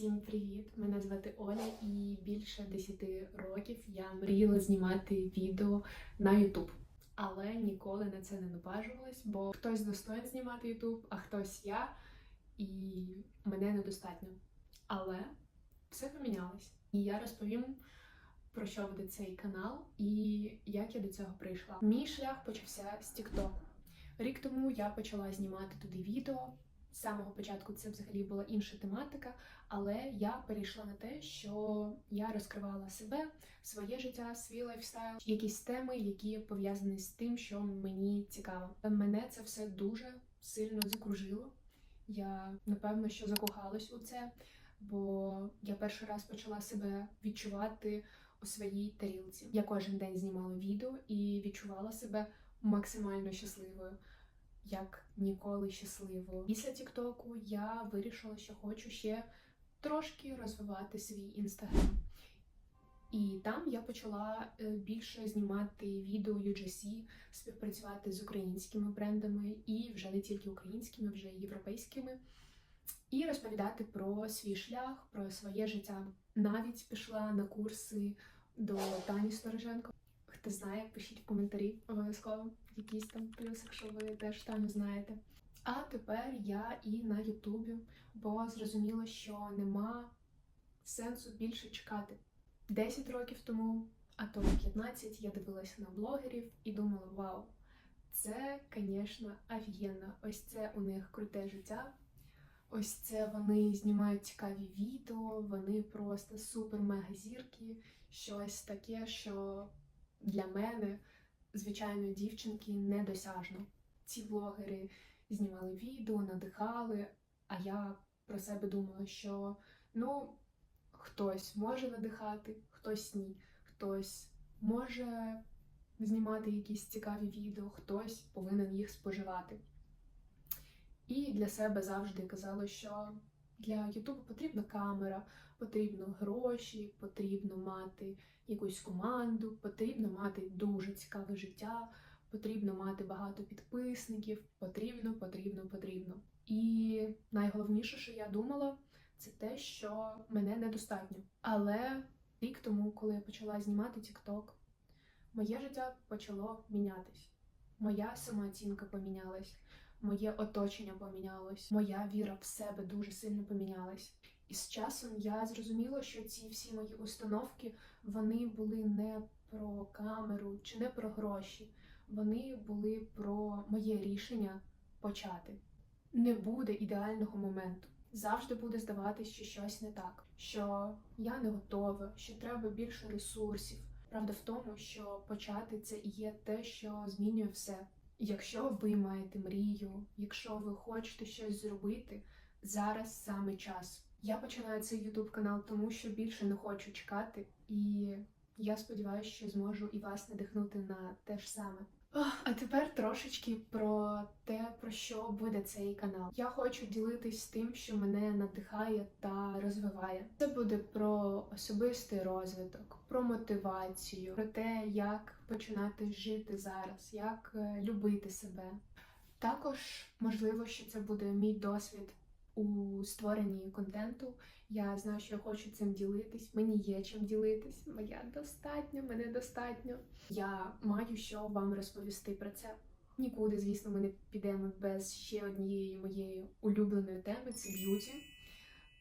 Всім привіт! Мене звати Оля, і більше 10 років я мріяла знімати відео на YouTube. Але ніколи на це не наважувалась, бо хтось достоин знімати YouTube, а хтось я, і мене недостатньо. Але все помінялось. І я розповім про що буде цей канал і як я до цього прийшла. Мій шлях почався з TikTok. Рік тому я почала знімати туди відео. З самого початку це взагалі була інша тематика, але я перейшла на те, що я розкривала себе, своє життя, свій лайфстайл, якісь теми, які пов'язані з тим, що мені цікаво. Мене це все дуже сильно закружило. Я напевно що закохалась у це, бо я перший раз почала себе відчувати у своїй тарілці. Я кожен день знімала відео і відчувала себе максимально щасливою як ніколи щасливо. Після Тіктоку я вирішила, що хочу ще трошки розвивати свій інстаграм. І там я почала е, більше знімати відео UGC, співпрацювати з українськими брендами, і вже не тільки українськими, вже й європейськими, і розповідати про свій шлях, про своє життя. Навіть пішла на курси до Тані Стороженко. Хто знає, пишіть в коментарі обов'язково якийсь там плюс, якщо ви теж Таню знаєте. А тепер я і на Ютубі, бо зрозуміла, що нема сенсу більше чекати. 10 років тому, а то 15, я дивилася на блогерів і думала: вау, це, звісно, офігенно. Ось це у них круте життя. Ось це вони знімають цікаві відео, вони просто супер-мега зірки, щось таке, що для мене, звичайної дівчинки, недосяжно. Ці блогери знімали відео, надихали, а я про себе думала, що ну, хтось може надихати, хтось ні, хтось може знімати якісь цікаві відео, хтось повинен їх споживати. І для себе завжди казала, що для Ютубу потрібна камера, потрібно гроші, потрібно мати якусь команду, потрібно мати дуже цікаве життя, потрібно мати багато підписників, потрібно, потрібно, потрібно. І найголовніше, що я думала, це те, що мене недостатньо. Але рік тому, коли я почала знімати TikTok, моє життя почало мінятись. Моя самооцінка помінялась, моє оточення помінялось, моя віра в себе дуже сильно помінялась. І з часом я зрозуміла, що ці всі мої установки вони були не про камеру чи не про гроші. Вони були про моє рішення почати. Не буде ідеального моменту. Завжди буде здаватись, що щось не так, що я не готова, що треба більше ресурсів. Правда в тому, що почати це і є те, що змінює все. Якщо ви маєте мрію, якщо ви хочете щось зробити, зараз саме час. Я починаю цей YouTube канал, тому що більше не хочу чекати, і я сподіваюся, що зможу і вас надихнути на те ж саме. А тепер трошечки про те, про що буде цей канал. Я хочу ділитись тим, що мене надихає та розвиває. Це буде про особистий розвиток, про мотивацію, про те, як починати жити зараз, як е, любити себе. Також можливо, що це буде мій досвід у створенні контенту. Я знаю, що я хочу цим ділитись. Мені є чим ділитись. Моя достатньо, мене достатньо. Я маю що вам розповісти про це. Нікуди, звісно, ми не підемо без ще однієї моєї улюбленої теми це б'юті.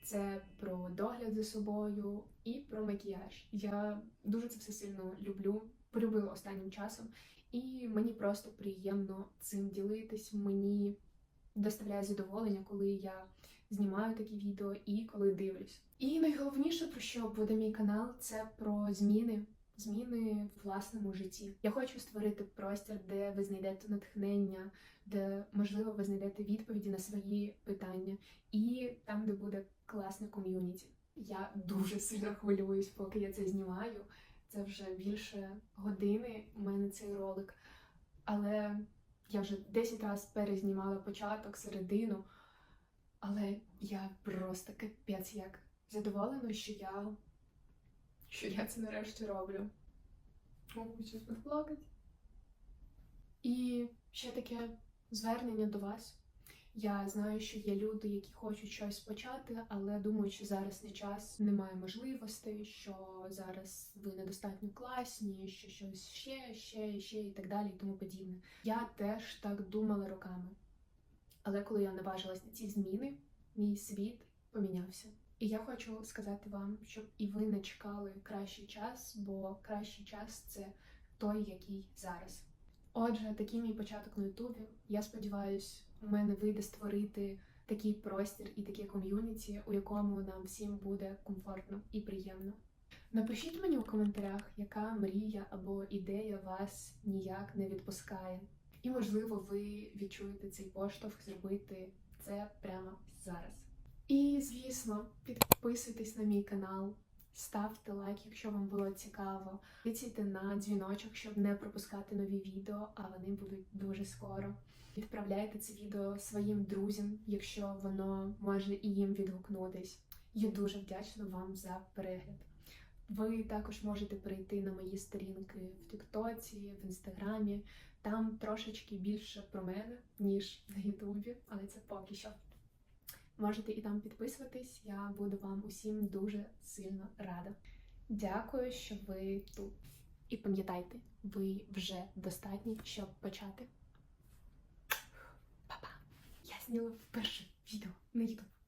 Це про догляд за собою і про макіяж. Я дуже це все сильно люблю, полюбила останнім часом, і мені просто приємно цим ділитись. Мені доставляє задоволення, коли я знімаю такі відео і коли дивлюсь. І найголовніше, про що буде мій канал, це про зміни. Зміни в власному житті. Я хочу створити простір, де ви знайдете натхнення, де можливо ви знайдете відповіді на свої питання, і там, де буде класне ком'юніті. Я дуже сильно хвилююсь, поки я це знімаю. Це вже більше години у мене цей ролик. Але я вже 10 разів перезнімала початок, середину, але я просто капець як задоволена, що я що я це нарешті роблю. О, щось плакати. І ще таке звернення до вас. Я знаю, що є люди, які хочуть щось почати, але думають, що зараз не час, немає можливостей, що зараз ви недостатньо класні, що щось ще, ще, ще і так далі, і тому подібне. Я теж так думала роками. Але коли я наважилась на ці зміни, мій світ помінявся. І я хочу сказати вам, щоб і ви не чекали кращий час, бо кращий час це той, який зараз. Отже, такий мій початок на Ютубі. Я сподіваюся, у мене вийде створити такий простір і таке ком'юніті, у якому нам всім буде комфортно і приємно. Напишіть мені у коментарях, яка мрія або ідея вас ніяк не відпускає. І, можливо, ви відчуєте цей поштовх зробити це прямо зараз. І, звісно, підписуйтесь на мій канал, ставте лайк, якщо вам було цікаво. Тицяйте на дзвіночок, щоб не пропускати нові відео, а вони будуть дуже скоро. Відправляйте це відео своїм друзям, якщо воно може і їм відгукнутись. Я дуже вдячна вам за перегляд. Ви також можете перейти на мої сторінки в Тіктоці, в Інстаграмі. Там трошечки більше про мене, ніж на Ютубі, але це поки що. Можете і там підписуватись, я буду вам усім дуже сильно рада. Дякую, що ви тут. І пам'ятайте, ви вже достатні, щоб почати. Па-па! Я зняла перше відео на YouTube.